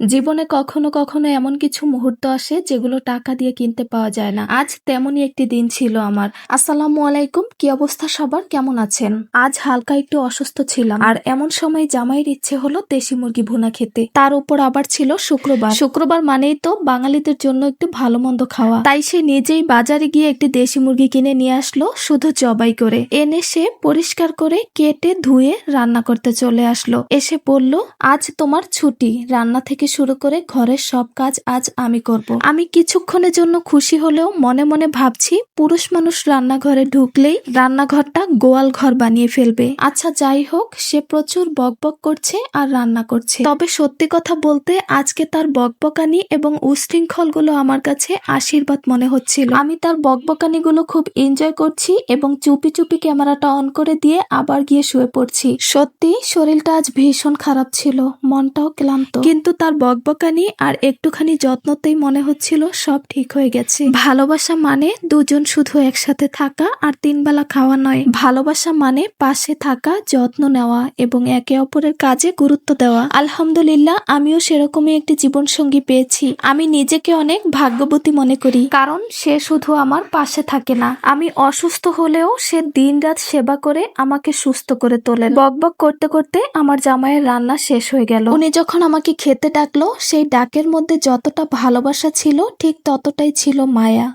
জীবনে কখনো কখনো এমন কিছু মুহূর্ত আসে যেগুলো টাকা দিয়ে কিনতে পাওয়া যায় না। আজ তেমনই একটি দিন ছিল আমার। আসসালামু আলাইকুম, কি অবস্থা সবার? কেমন আছেন? আজ হালকা একটু অসুস্থ ছিলাম। আর এমন সময় জামাইয়ের ইচ্ছে হলো দেশি মুরগি ভুনা খেতে। তার উপর আবার ছিল শুক্রবার। শুক্রবার মানেই তো বাঙালিদের জন্য একটু ভালো মন্দ খাওয়া। তাই সে নিজেই বাজারে গিয়ে একটি দেশি মুরগি কিনে নিয়ে আসলো শুধু জবাই করে। এনে সে পরিষ্কার করে কেটে ধুয়ে রান্না করতে চলে আসলো। এসে বলল, আজ তোমার ছুটি। রান্না থেকে শুরু করে ঘরের সব কাজ আজ আমি করব। আমি কিছুক্ষণের জন্য খুশি হলেও মনে মনে ভাবছি, পুরুষ মানুষ রান্নাঘরে ঢুকলেই রান্নাঘরটা গোয়াল ঘর বানিয়ে ফেলবে। আচ্ছা যাই হোক, সে প্রচুর বকবক করছে আর রান্না করছে। তবে সত্যি কথা বলতে আজকে তার বকবকানি এবং উশৃঙ্খলগুলো আমার কাছে আশীর্বাদ মনে হচ্ছিল। আমি তার বকবকানি গুলো খুব এনজয় করছি এবং চুপি চুপি ক্যামেরাটা অন করে দিয়ে আবার গিয়ে শুয়ে পড়ছি। সত্যি, শরীরটা আজ ভীষণ খারাপ ছিল, মনটাও ক্লান্ত। কিন্তু তার বকবকানি আর একটুখানি যত্নতেই মনে হচ্ছিল সব ঠিক হয়ে গেছে। ভালোবাসা মানে দুজন শুধু একসাথে থাকা আর তিন বেলা খাওয়া নয়। ভালোবাসা মানে পাশে থাকা, যত্ন নেওয়া এবং একে অপরের কাজে গুরুত্ব দেওয়া। আলহামদুলিল্লাহ, আমিও সেরকমই একটি জীবন সঙ্গী পেয়েছি। আমি নিজেকে অনেক ভাগ্যবতী মনে করি, কারণ সে শুধু আমার পাশে থাকে না। আমি অসুস্থ হলেও সে দিনরাত সেবা করে আমাকে সুস্থ করে তোলেন। বকবক করতে করতে আমার জামাইয়ের রান্না শেষ হয়ে গেল। উনি যখন আমাকে খেতে ডাকলো সেই ডাকের মধ্যে যতটা ভালোবাসা ছিল ঠিক ততটাই ছিল মায়া।